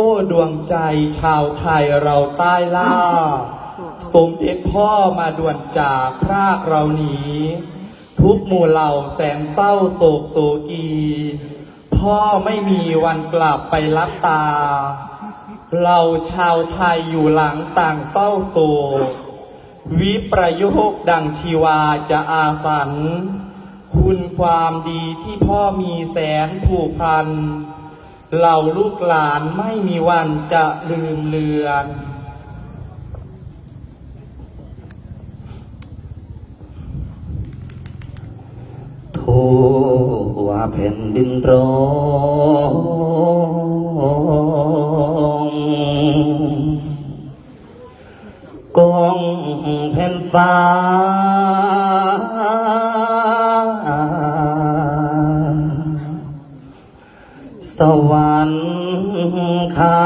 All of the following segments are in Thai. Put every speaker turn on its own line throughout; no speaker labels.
อ้ดวงใจชาวไทยเราใต้ล่า สมเด็จพ่อมาด่วนจากพรากเราหนีทุกหมู่เหล่าแสนเศร้าโศกโศกี พ่อไม่มีวันกลับไปรับตา เราชาวไทยอยู่หลังต่างเศร้าโศก วิประโยคดังชีวาจะอาสัน คุณความดีที่พ่อมีแสนผูกพัน เหล่าลูกหลานไม่มีวันจะลืมเลือน
ทั่วแผ่นดินร้องกองแผ่นฟ้า สวรรค์คา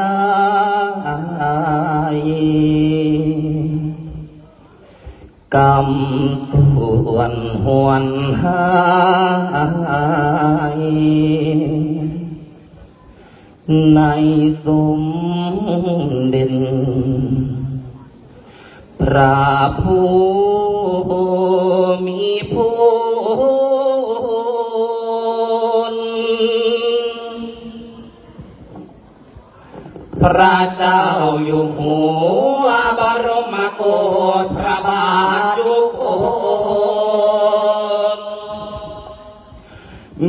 ลายกรรมส่วนหวนหายในสมเด่นพระผู้มีคุ พระเจ้าอยู่หัวบรมโกศพระบาทยุค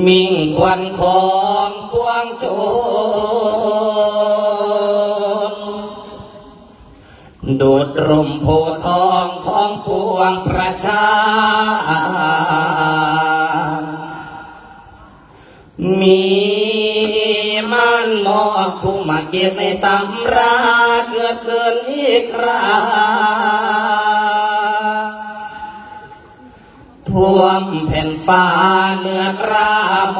มิ่งควันของปวงชนโดดร่มโพทองของปวงประชา มี มันหมอกผู้มาเก็บในตำราเกิดเกินอีกคราท่วมแผ่นฟ้าเนื้อกระโม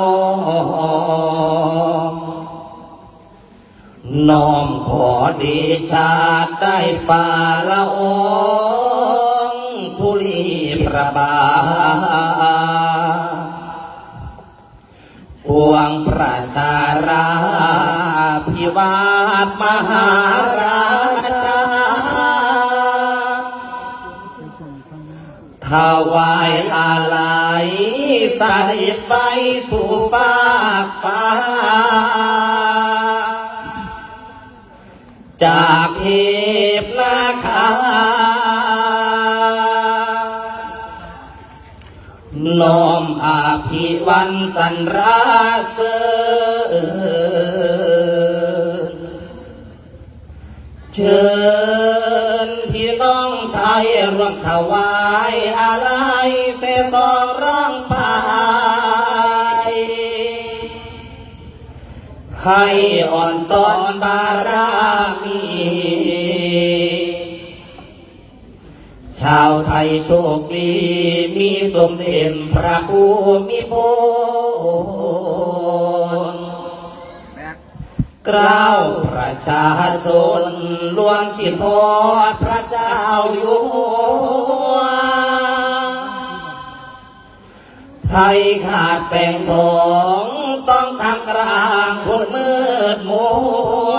น้อมขอเดชาติได้ฝ่าละองค์ทุลีพระบาท ปวงประชาราพิวาทมหาราชาถาวายอาลัยใส่ไปสู่ฟากฟ้า จากเทพนาคาน้อม ภิวันสันราเสเชิญพี่น้องไทยร่วมถวายอะไรเสตองร้องไปให้อ่อนตอนบารามี ชาวไทยโชคดีมีสมเด็จพระภูมิพลกล้าวประชาชนล้วนคิดทอพระเจ้าอยู่หัวไทยขาดแสงทองต้องทำกลางคนมืดมัว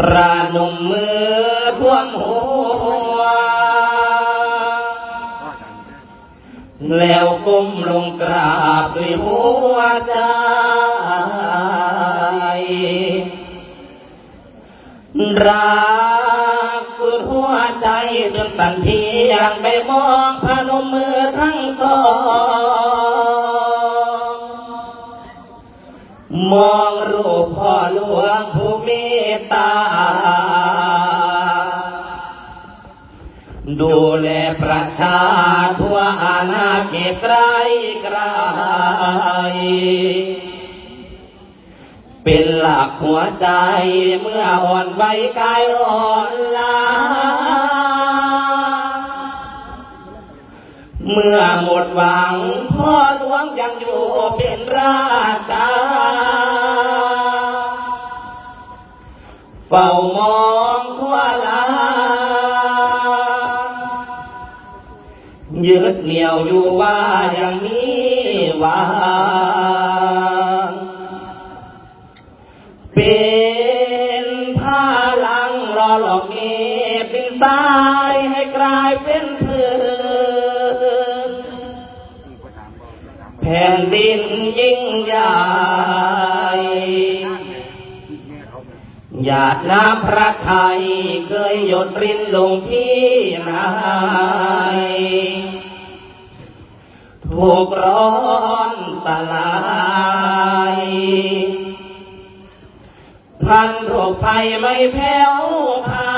ประนมมือท่วมหัว แล้วก้มลงกราบด้วยหัวใจ รักสุดหัวใจจนตันเพียงได้มองพนมมือทั้งสอง มองรูปพ่อหลวงผู้เมตตา ดูแลประชาทั่วอาณาเขตไกลไกล เป็นหลักหัวใจเมื่ออ่อนไหวกายอ่อนล้า เมื่อหมดหวัง พ่อหลวงยังอยู่เป็นราชาเฝ้ามองทั่วลายึดเหนี่ยวอยู่ว่าอย่างนี้หวังเป็นผ้าลังรอหลอกเมตติสายให้กลายเป็นพ แผ่นดินยิ่งใหญ่หยาดน้ำพระไทยเคยหยดรินลงที่ไหนถูกร้อนสลายพันโรคภัยไม่แผ่วพา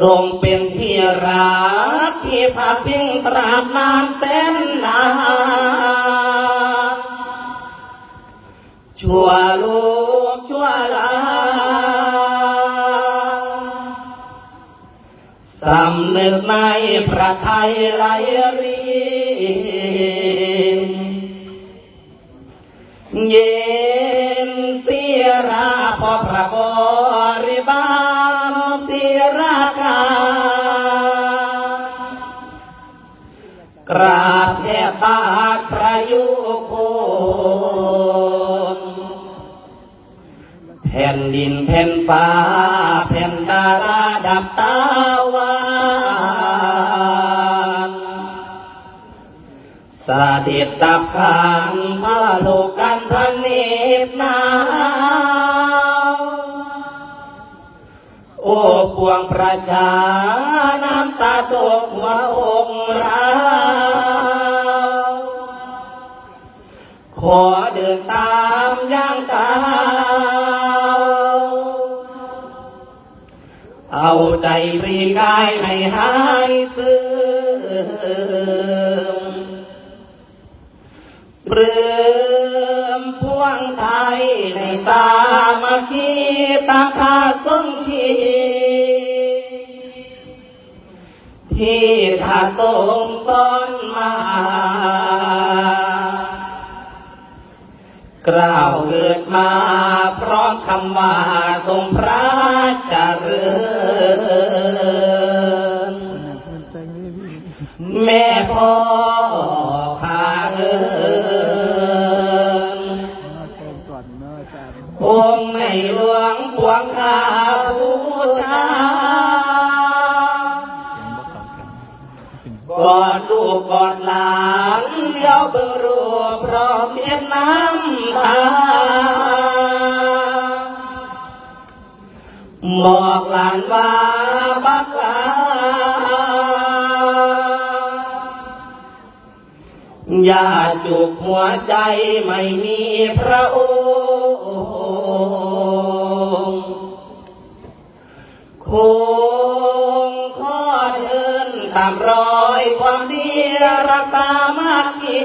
ทรงเป็นที่รักที่พักพิงตราบนานแสนนานชั่วลูกชั่วหลานสำนึกในพระไทยไหลรินเย็นเสียราพอพระบริ บาทพระยุคลแผ่นดินแผ่นฟ้า แผ่นดาราดับตาวันสาเด็จดับขานพระโลกันพระเนตรนาโอ้ปวงประชา น้ำตาตกหัวอกเรา ขอเดินตามย่างกาเอาใจรีกายให้หายซึมเปลืมพวงไทยในสามัคคีตาคาสมชีที่ถ้าทรงสอนมา กล่าวเกิดมาพร้อมคำว่าทรงพระ บอกหลานว่าบักลาอย่าจุกหัวใจไม่มีพระองค์คงขอเดินตามรอยความดีรักษามัคคี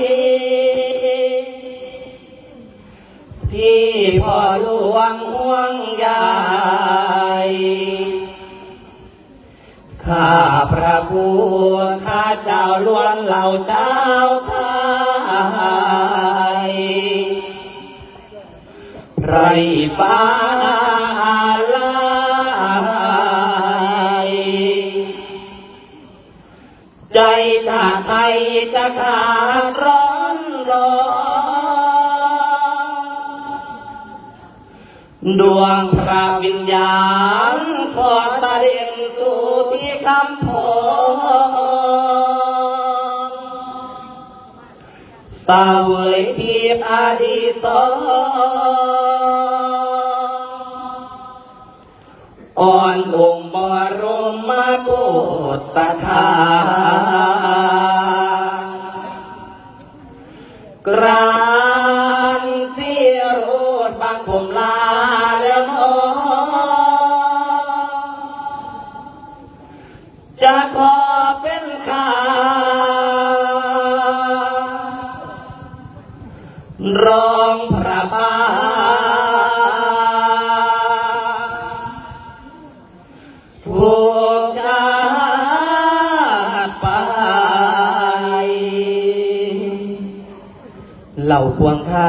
พี่พ่อหลวงห่วงใยข้าพระบูข้าเจ้าล้วนเหล่าเจ้าไทยไรฟ้าลายใจชาติไทยจะขาดร้อนร้อน ดวงพระวิญญาณขอเสด็จสู่ที่คำโพสาวเวยทีพอดีสอ่อนองค์บรมมาโกฏสถา รองพระบาทผู้ชาติไป เหล่าพวงค่า